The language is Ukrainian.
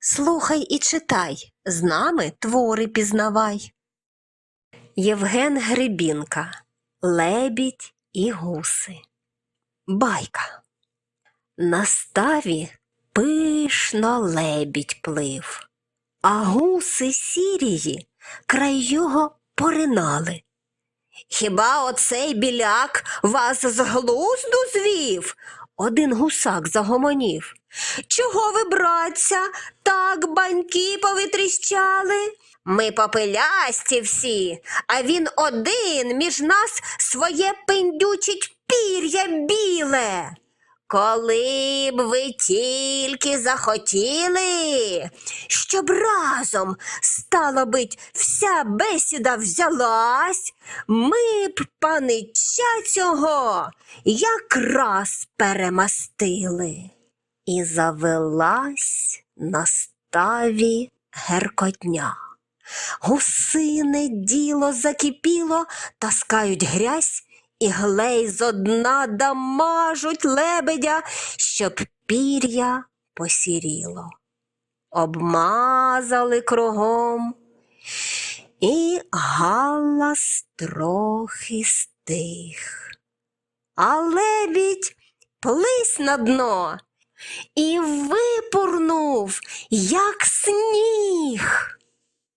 Слухай і читай, з нами твори пізнавай. Євген Гребінка Лебідь і гуси. Байка. На ставі пишно лебідь плив, а гуси сірії край його поринали. Хіба оцей біляк вас з глузду звів? Один гусак загомонів. Чого ви, братця, так баньки повитріщали? Ми попелясті всі, а він один між нас своє пиндючить пір'я біле. Коли б ви тільки захотіли, щоб разом, стало бить, вся бесіда взялась, ми б панича цього якраз перемастили. І завелась на ставі геркотня. Гусине діло закипіло, таскають грязь і глей зо дна дамажуть лебедя, щоб пір'я посіріло. Обмазали кругом, і галас трохи стих. А лебідь плис на дно і випурнув, як сніг.